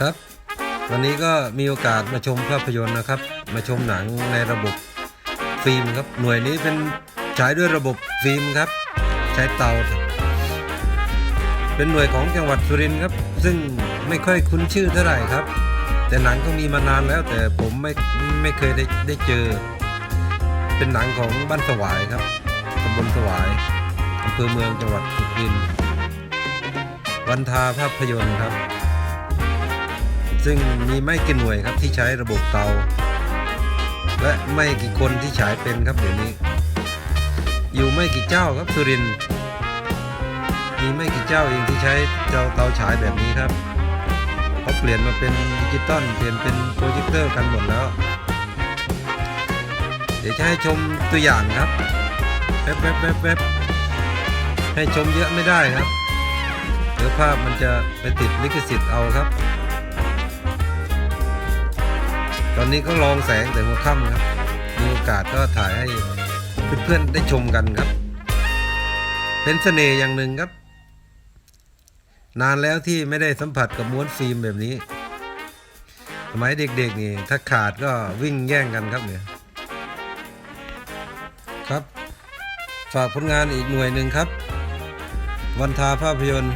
ครับ วันนี้ก็มีโอกาสมาชมภาพยนตร์นะครับ มาชมหนังในระบบฟิล์มครับ หน่วยนี้เป็นฉายด้วยระบบฟิล์มครับ ใช้เตา เป็นหน่วยของจังหวัดสุรินทร์ครับ ซึ่งไม่ค่อยคุ้นชื่อเท่าไหร่ครับ แต่หนังก็มีมานานแล้วแต่ผมไม่ไม่เคยได้ได้เจอ เป็นหนังของบ้านสวายครับตำบลสวายอำเภอเมืองจังหวัดสุรินทร์วันทาภาพยนตร์ครับ ซึ่งมีไม่กี่หน่วยครับที่ใช้ระบบเตา และไม่กี่คนที่ฉายเป็นครับเดี๋ยวนี้ อยู่ไม่กี่เจ้าครับสุรินมีไม่กี่เจ้าเองที่ใช้เจ้าเตาฉายแบบนี้ครับเขาเปลี่ยนมาเป็นดิจิตอลเปลี่ยนเป็นโปรเจคเตอร์กันหมดแล้ว เดี๋ยวจะให้ชมตัวอย่างครับแป๊บแป๊บแป๊บแป๊บให้ชมเยอะไม่ได้ครับ เดี๋ยวภาพมันจะไปติดลิขสิทธิ์เอาครับ ตอนนี้ก็ลองแสงแต่หัวค่ำครับ มีโอกาสก็ถ่ายให้เพื่อนๆได้ชมกันครับ เป็นเสน่ห์อย่างหนึ่งครับ นานแล้วที่ไม่ได้สัมผัสกับม้วนฟิล์มแบบนี้ สมัยเด็กๆนี่ถ้าขาดก็วิ่งแย่งกันครับเนี่ยครับ ฝากผลงานอีกหน่วยหนึ่งครับ วันทาภาพยนตร์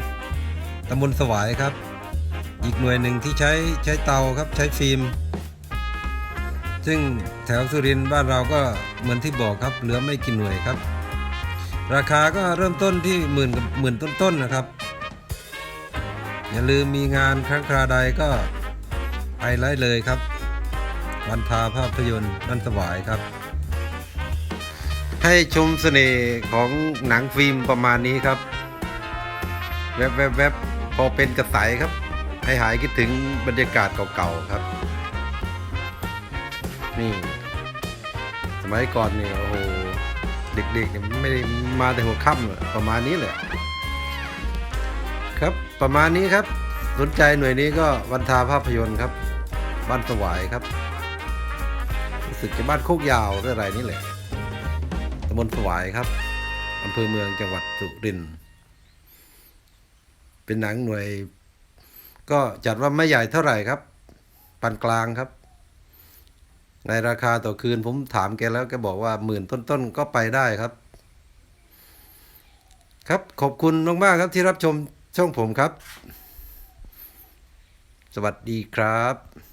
ตำบลสวายครับ อีกหน่วยหนึ่งที่ใช้ใช้เตาครับใช้ฟิล์ม ซึ่งแถวสุรินทร์บ้านเราก็เหมือนที่บอกครับเหลือไม่กี่หน่วยครับ ราคาก็เริ่มต้นที่หมื่นกับหมื่นต้นๆนะครับ อย่าลืมมีงานครั้งคราใดก็ไปไล่เลยครับ วันทาภาพยนตร์บ้านสวายครับ ให้ชมเสน่ห์ของหนังฟิล์มประมาณนี้ครับ แวบแวบแวบพอเป็นกระสายครับ ให้หายคิดถึงบรรยากาศเก่าๆครับ นี่ สมัยก่อนเนี่ยโอ้โหเด็กๆเนี่ยไม่ได้มาแต่หัวค่ำประมาณนี้แหละครับประมาณนี้ครับ สนใจหน่วยนี้ก็วันทาภาพยนตร์ครับ บ้านสวายครับรู้สึกจะบ้านโคกยาวหรืออะไรนี่แหละตำบลสวายครับอำเภอเมืองจังหวัดสุรินทร์เป็นหนังหน่วย ก็จัดว่าไม่ใหญ่เท่าไหร่ครับปานกลางครับ ในราคาต่อคืนผมถามแกแล้วแกบอกว่าหมื่นต้นๆก็ไปได้ครับ ครับขอบคุณมากๆครับที่รับชมช่องผมครับ สวัสดีครับ